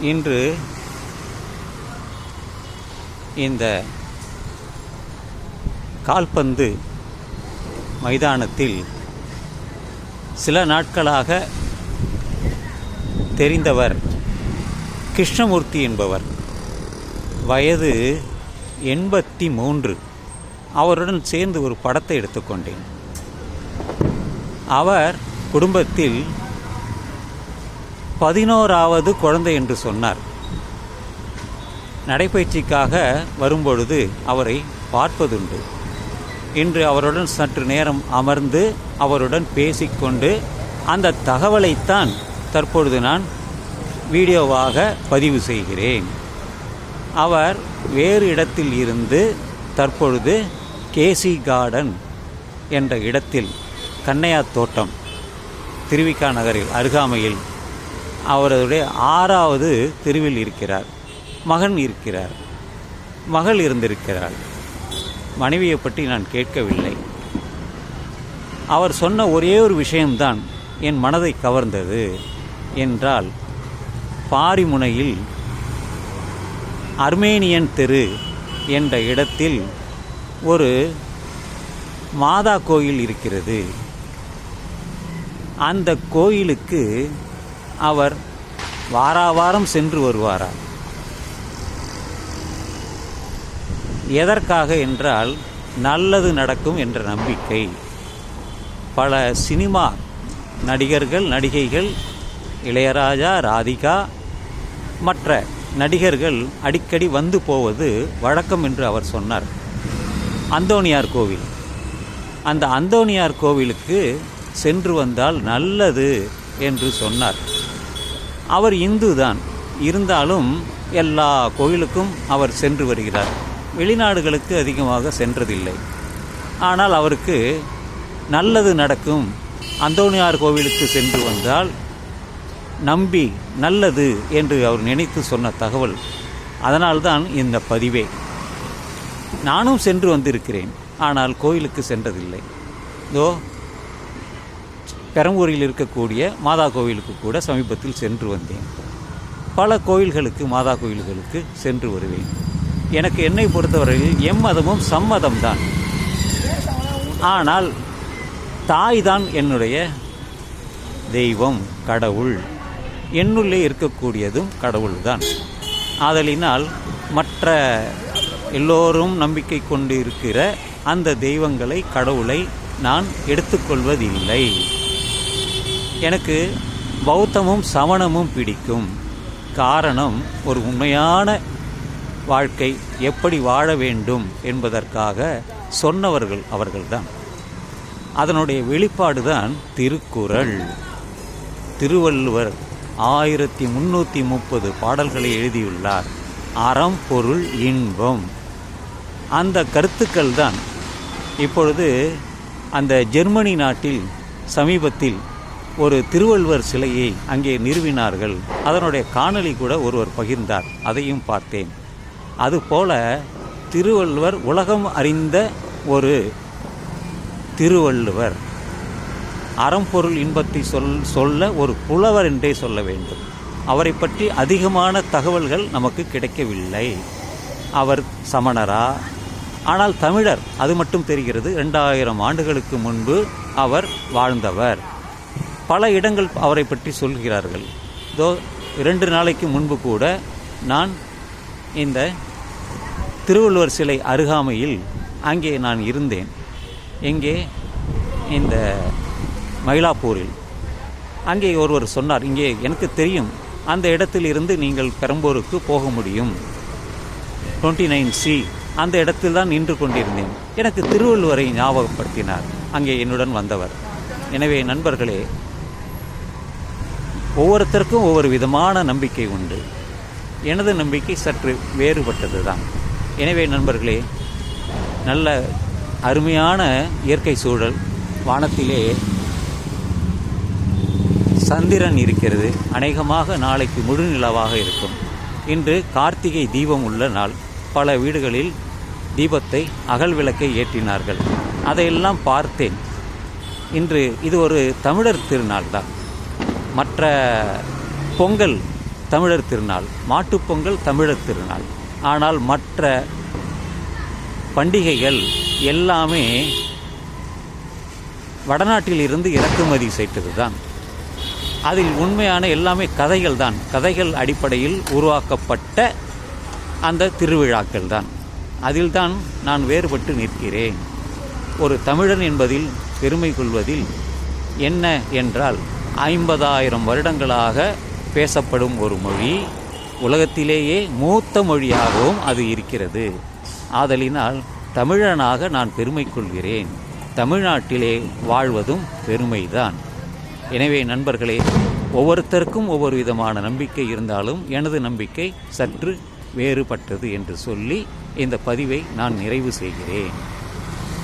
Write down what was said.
இன்று இந்த கால்பந்து மைதானத்தில் சில நாட்களாக தெரிந்தவர் கிருஷ்ணமூர்த்தி என்பவர். வயது எண்பத்தி மூன்று அவருடன் சேர்ந்து ஒரு படத்தை எடுத்துக்கொண்டேன். அவர் குடும்பத்தில் பதினோராவது குழந்தை என்று சொன்னார். நடைப்பயிற்சிக்காக வரும்பொழுது அவரை பார்ப்பதுண்டு. இன்று அவருடன் சற்று நேரம் அமர்ந்து அவருடன் பேசிக்கொண்டு அந்த தகவலைத்தான் தற்பொழுது நான் வீடியோவாக பதிவு செய்கிறேன். அவர் வேறு இடத்தில் இருந்து தற்பொழுது கேசி கார்டன் என்ற இடத்தில் கண்ணையா தோட்டம் திருவிக்கா நகரில் அருகாமையில் அவருடைய ஆறாவது தெருவில் இருக்கிறார். மகன் இருக்கிறார். மகள் இருந்திருக்கிறார் மனைவியை பற்றி நான் கேட்கவில்லை. அவர் சொன்ன ஒரே ஒரு விஷயம்தான் என் மனதை கவர்ந்தது என்றால் பாரிமுனையில் அர்மேனியன் தெரு என்ற இடத்தில் ஒரு மாதா கோயில் இருக்கிறது. அந்த கோயிலுக்கு அவர் வாராவாரம் சென்று வருவாரா? எதற்காக என்றால் நல்லது நடக்கும் என்ற நம்பிக்கை. பல சினிமா நடிகர்கள் நடிகைகள் இளையராஜா ராதிகா மற்ற நடிகர்கள் அடிக்கடி வந்து போவது வழக்கம் என்று அவர் சொன்னார். அந்தோணியார் கோவில். அந்த அந்தோணியார் கோவிலுக்கு சென்று வந்தால் நல்லது என்று சொன்னார். அவர் இந்து தான் இருந்தாலும் எல்லா கோயிலுக்கும் அவர் சென்று வருகிறார். வெளிநாடுகளுக்கு அதிகமாக சென்றதில்லை. ஆனால் அவருக்கு நல்லது நடக்கும். அந்தோணியார் கோவிலுக்கு சென்று வந்தால் நம்பி நல்லது என்று அவர் நினைத்து சொன்ன தகவல். அதனால்தான் இந்த பதிவே. நானும் சென்று வந்திருக்கிறேன். ஆனால் கோயிலுக்கு சென்றதில்லை. இதோ பெரம்பூரில் இருக்கக்கூடிய மாதா கோவிலுக்கு கூட சமீபத்தில் சென்று வந்தேன். பல கோயில்களுக்கு மாதா கோயில்களுக்கு சென்று வருவேன். எனக்கு என்னை பொறுத்தவரையில் எம்மதமும் சம்மதம் தான் ஆனால் தாய் தான் என்னுடைய தெய்வம் கடவுள். என்னுள்ளே இருக்கக்கூடியதும் கடவுள்தான். ஆதலினால் மற்ற எல்லோரும் நம்பிக்கை கொண்டு இருக்கிற அந்த தெய்வங்களை கடவுளை நான் எடுத்துக்கொள்வதில்லை. எனக்கு பௌத்தமும் சமணமும் பிடிக்கும். காரணம் ஒரு உண்மையான வாழ்க்கை எப்படி வாழ வேண்டும் என்பதற்காக சொன்னவர்கள் அவர்கள்தான். அதனுடைய வெளிப்பாடு தான் திருக்குறள். திருவள்ளுவர் ஆயிரத்தி முன்னூற்றி முப்பது பாடல்களை எழுதியுள்ளார். அறம் பொருள் இன்பம். அந்த கருத்துக்கள் தான் இப்பொழுது அந்த ஜெர்மனி நாட்டில் சமீபத்தில் ஒரு திருவள்ளுவர் சிலையை அங்கே நிறுவினார்கள். அதனுடைய காணொளி கூட ஒருவர் பகிர்ந்தார். அதையும் பார்த்தேன். அதுபோல திருவள்ளுவர் உலகம் அறிந்த ஒரு திருவள்ளுவர். அறம்பொருள் இன்பத்தை சொல் சொல்ல ஒரு புலவர் என்றே சொல்ல வேண்டும். அவரை பற்றி அதிகமான தகவல்கள் நமக்கு கிடைக்கவில்லை. அவர் சமணரா? ஆனால் தமிழர் அது மட்டும் தெரிகிறது. ரெண்டாயிரம் ஆண்டுகளுக்கு முன்பு அவர் வாழ்ந்தவர். பல இடங்கள் அவரை பற்றி சொல்கிறார்கள். இதோ இரண்டு நாளைக்கு முன்பு கூட நான் இந்த திருவள்ளுவர் சிலை அருகாமையில் அங்கே நான் இருந்தேன். எங்கே இந்த மயிலாப்பூரில். அங்கே ஒருவர் சொன்னார் இங்கே எனக்கு தெரியும் அந்த இடத்தில் இருந்து நீங்கள் பெரம்பூருக்கு போக முடியும். டுவெண்ட்டி நைன் சி அந்த இடத்தில் தான் நின்று கொண்டிருந்தேன். எனக்கு திருவள்ளுவரை ஞாபகப்படுத்தினார். அங்கே என்னுடன் வந்தவர். எனவே நண்பர்களே ஒவ்வொருத்தருக்கும் ஒவ்வொரு விதமான நம்பிக்கை உண்டு. எனது நம்பிக்கை சற்று வேறுபட்டது தான் எனவே நண்பர்களே நல்ல அருமையான இயற்கை சூழல் வானத்திலே சந்திரன் இருக்கிறது. அநேகமாக நாளைக்கு முழு நிலவாக இருக்கும். இன்று கார்த்திகை தீபம் உள்ள நாள். பல வீடுகளில் தீபத்தை அகல் விளக்கை ஏற்றினார்கள். அதையெல்லாம் பார்த்தேன். இன்று இது ஒரு தமிழர் திருநாள் தான் மற்ற பொங்கல் தமிழர் திருநாள் மாட்டுப்பொங்கல் தமிழர் திருநாள். ஆனால் மற்ற பண்டிகைகள் எல்லாமே வடநாட்டில் இருந்து இறக்குமதி செய்தது தான் அதில் உண்மையான எல்லாமே கதைகள் தான் கதைகள் அடிப்படையில் உருவாக்கப்பட்ட அந்த திருவிழாக்கள் தான் அதில்தான் நான் வேறுபட்டு நிற்கிறேன். ஒரு தமிழன் என்பதில் பெருமை கொள்வதில் என்ன என்றால் ஐம்பதாயிரம் வருடங்களாக பேசப்படும் ஒரு மொழி உலகத்திலேயே மூத்த மொழியாகவும் அது இருக்கிறது. ஆதலினால் தமிழனாக நான் பெருமை கொள்கிறேன். தமிழ்நாட்டிலே வாழ்வதும் பெருமைதான். எனவே நண்பர்களே ஒவ்வொருத்தருக்கும் ஒவ்வொரு விதமான நம்பிக்கை இருந்தாலும் எனது நம்பிக்கை சற்று வேறுபட்டது என்று சொல்லி இந்த பதிவை நான் நிறைவு செய்கிறேன்.